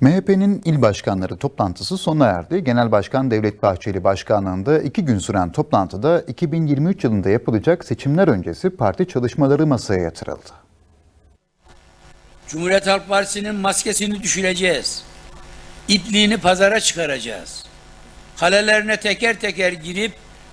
MHP'nin il başkanları toplantısı sona erdi. Genel Başkan Devlet Bahçeli başkanlığında iki gün süren toplantıda 2023 yılında yapılacak seçimler öncesi parti çalışmaları masaya yatırıldı. Cumhuriyet Halk Partisi'nin maskesini düşüreceğiz. İpliğini pazara çıkaracağız. Kalelerine teker teker girip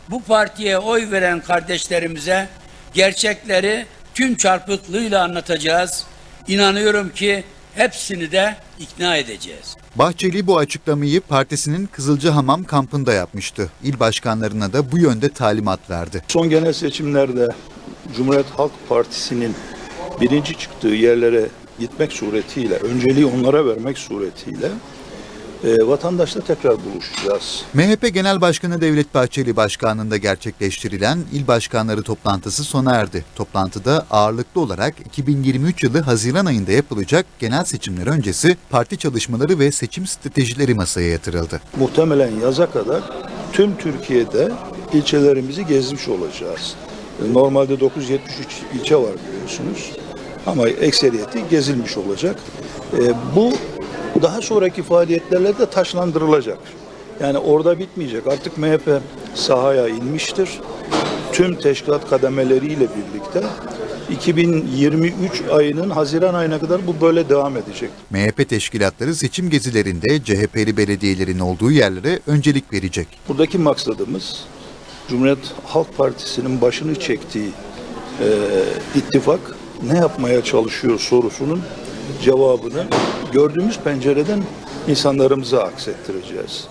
bu partiye oy veren kardeşlerimize gerçekleri tüm çarpıklığıyla anlatacağız. İnanıyorum ki hepsini de ikna edeceğiz. Bahçeli bu açıklamayı partisinin Kızılcahamam kampında yapmıştı. İl başkanlarına da bu yönde talimat verdi. Son genel seçimlerde Cumhuriyet Halk Partisi'nin birinci çıktığı yerlere gitmek suretiyle, önceliği onlara vermek suretiyle e, vatandaşla tekrar buluşacağız. MHP Genel Başkanı Devlet Bahçeli başkanlığında gerçekleştirilen il başkanları toplantısı sona erdi. Toplantıda ağırlıklı olarak 2023 yılı Haziran ayında yapılacak genel seçimler öncesi parti çalışmaları ve seçim stratejileri masaya yatırıldı. Muhtemelen yaza kadar tüm Türkiye'de ilçelerimizi gezmiş olacağız. E, Normalde 973 ilçe var biliyorsunuz. Ama ekseriyeti gezilmiş olacak. E, bu daha sonraki faaliyetlerle de taşlandırılacak. Yani orada bitmeyecek. Artık MHP sahaya inmiştir. Tüm teşkilat kademeleriyle birlikte 2023 ayının Haziran ayına kadar bu böyle devam edecek. MHP teşkilatları seçim gezilerinde CHP'li belediyelerin olduğu yerlere öncelik verecek. Buradaki maksadımız Cumhuriyet Halk Partisi'nin başını çektiği e, ittifak ne yapmaya çalışıyor sorusunun cevabını gördüğümüz pencereden insanlarımıza aksettireceğiz.